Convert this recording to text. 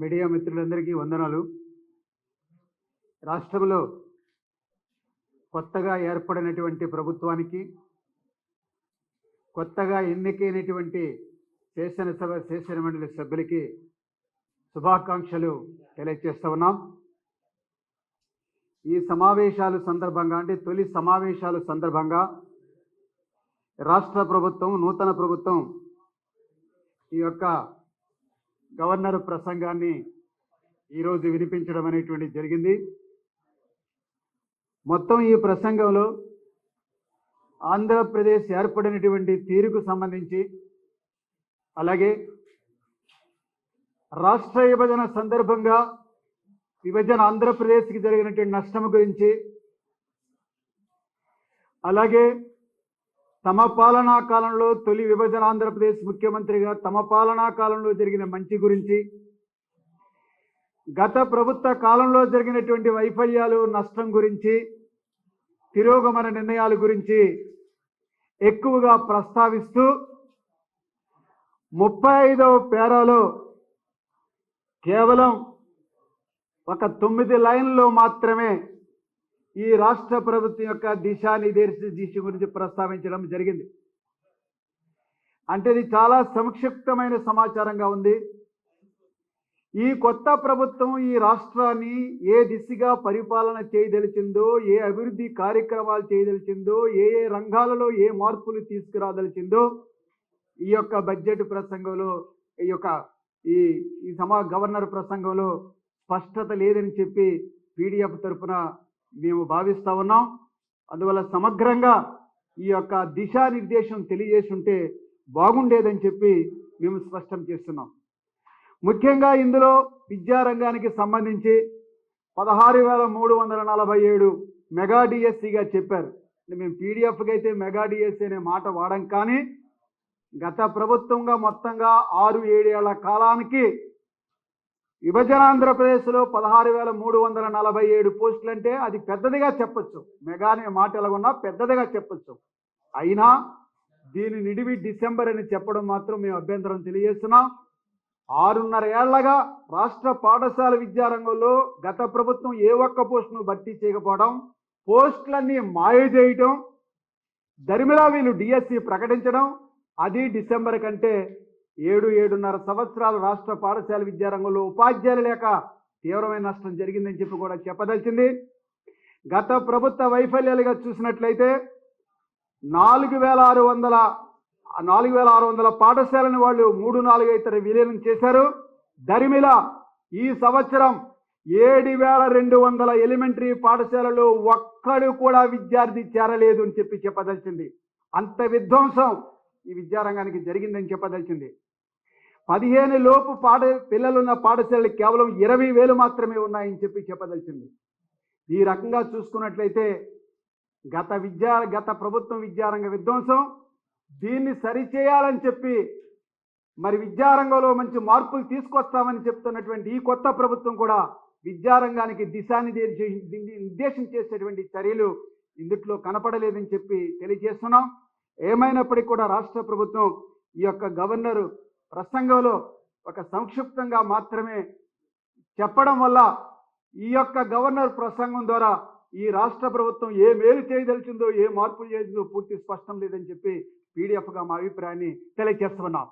Media మిత్రులందరికీ వందనాలు. రాష్ట్రంలో కొత్తగా ఏర్పడినటువంటి ప్రభుత్వానికి కొత్తగా ఎన్నికైనటువంటి శాసనసభ మండలి సభ్యులకి శుభాకాంక్షలు తెలియజేస్తా ఉన్నాం. ఈ సమావేశాలు సందర్భంగా అంటే తొలి సమావేశాలు సందర్భంగా రాష్ట్ర ప్రభుత్వం నూతన ప్రభుత్వం ఈ యొక్క గవర్నర్ ప్రసంగాన్ని ఈరోజు వినిపించడం అనేటువంటి జరిగింది. మొత్తం ఈ ప్రసంగంలో ఆంధ్రప్రదేశ్ ఏర్పడినటువంటి తీరుకు సంబంధించి అలాగే రాష్ట్ర విభజన సందర్భంగా విభజన ఆంధ్రప్రదేశ్కి జరిగినటువంటి నష్టం గురించి అలాగే తమ పాలనా కాలంలో తొలి విభజన ఆంధ్రప్రదేశ్ ముఖ్యమంత్రిగా తమ పాలనా కాలంలో జరిగిన మంచి గురించి గత ప్రభుత్వ కాలంలో జరిగినటువంటి వైఫల్యాలు నష్టం గురించి తిరోగమన నిర్ణయాల గురించి ఎక్కువగా ప్రస్తావిస్తూ ముప్పై ఐదవ పేరాలో కేవలం ఒక తొమ్మిది లైన్లో మాత్రమే ఈ రాష్ట్ర ప్రభుత్వం యొక్క దిశానిర్దేశ దిశ గురించి ప్రస్తావించడం జరిగింది. అంటే ఇది చాలా సంక్షిప్తమైన సమాచారంగా ఉంది. ఈ కొత్త ప్రభుత్వం ఈ రాష్ట్రాన్ని ఏ దిశగా పరిపాలన చేయదలిచిందో ఏ అభివృద్ధి కార్యక్రమాలు చేయదలిచిందో ఏ ఏ రంగాలలో ఏ మార్పులు తీసుకురాదలిచిందో ఈ యొక్క బడ్జెట్ ప్రసంగంలో ఈ యొక్క ఈ ఈ సమా గవర్నర్ ప్రసంగంలో స్పష్టత లేదని చెప్పి పీడిఎఫ్ తరఫున మేము భావిస్తా ఉన్నాం. అందువల్ల సమగ్రంగా ఈ యొక్క దిశానిర్దేశం తెలియజేసి ఉంటే బాగుండేదని చెప్పి మేము స్పష్టం చేస్తున్నాం. ముఖ్యంగా ఇందులో విద్యారంగానికి సంబంధించి పదహారు వేల మూడు వందల నలభై ఏడు మెగా డిఎస్సిగా చెప్పారు. మేము పీడిఎఫ్కి అయితే మెగా డిఎస్సి అనే మాట వాడం కానీ గత ప్రభుత్వంగా మొత్తంగా ఆరు ఏడేళ్ళ కాలానికి విభజన ఆంధ్రప్రదేశ్లో పదహారు వేల మూడు వందల నలభై ఏడు పోస్టులు అంటే అది పెద్దదిగా చెప్పొచ్చు. మెగా అనే మాట ఎలాగున్నా పెద్దదిగా చెప్పొచ్చు. అయినా దీని నిడివి డిసెంబర్ అని చెప్పడం మాత్రం మేము అభ్యంతరం తెలియజేస్తున్నాం. ఆరున్నర ఏళ్ళగా రాష్ట్ర పాఠశాల విద్యారంగంలో గత ప్రభుత్వం ఏ ఒక్క పోస్టును భర్తీ చేయకపోవడం పోస్టులన్నీ మాయ చేయటం దరిమిలా వీళ్ళు డిఎస్సి ప్రకటించడం అది డిసెంబర్ కంటే ఏడు ఏడున్నర సంవత్సరాలు రాష్ట్ర పాఠశాల విద్యారంగంలో ఉపాధ్యాయులు లేక తీవ్రమైన నష్టం జరిగిందని చెప్పి కూడా చెప్పదలిచింది. గత ప్రభుత్వ వైఫల్యాలుగా చూసినట్లయితే నాలుగు వేల ఆరు వందల నాలుగు వేల ఆరు వందల పాఠశాలను వాళ్ళు మూడు నాలుగు ఇతర విలీనం చేశారు. దరిమిల ఈ సంవత్సరం ఏడు వేల రెండు వందల ఎలిమెంటరీ పాఠశాలలో ఒక్కడు కూడా విద్యార్థి చేరలేదు అని చెప్పి చెప్పదలిచింది. అంత విధ్వంసం ఈ విద్యారంగానికి జరిగిందని చెప్పదలిచింది. పదిహేను లోపు పాఠ పిల్లలున్న పాఠశాలలు కేవలం ఇరవై వేలు మాత్రమే ఉన్నాయని చెప్పి చెప్పదలిచింది. ఈ రకంగా చూసుకున్నట్లయితే గత విద్యా గత ప్రభుత్వం విద్యారంగ విధ్వంసం దీన్ని సరిచేయాలని చెప్పి మరి విద్యారంగంలో మంచి మార్పులు తీసుకొస్తామని చెప్తున్నటువంటి ఈ కొత్త ప్రభుత్వం కూడా విద్యారంగానికి దిశానిర్దేశ నిర్దేశం చేసేటువంటి చర్యలు ఇందుట్లో కనపడలేదని చెప్పి తెలియజేస్తున్నాం. ఏమైనప్పటికీ కూడా రాష్ట్ర ప్రభుత్వం ఈ యొక్క గవర్నరు ప్రసంగంలో ఒక సంక్షిప్తంగా మాత్రమే చెప్పడం వల్ల ఈ యొక్క గవర్నర్ ప్రసంగం ద్వారా ఈ రాష్ట్ర ప్రభుత్వం ఏ మేలు చేయదలిచిందో ఏ మార్పులు చేసిందో పూర్తి స్పష్టం లేదని చెప్పి పీడిఎఫ్గా మా అభిప్రాయాన్ని తెలియజేస్తున్నాం.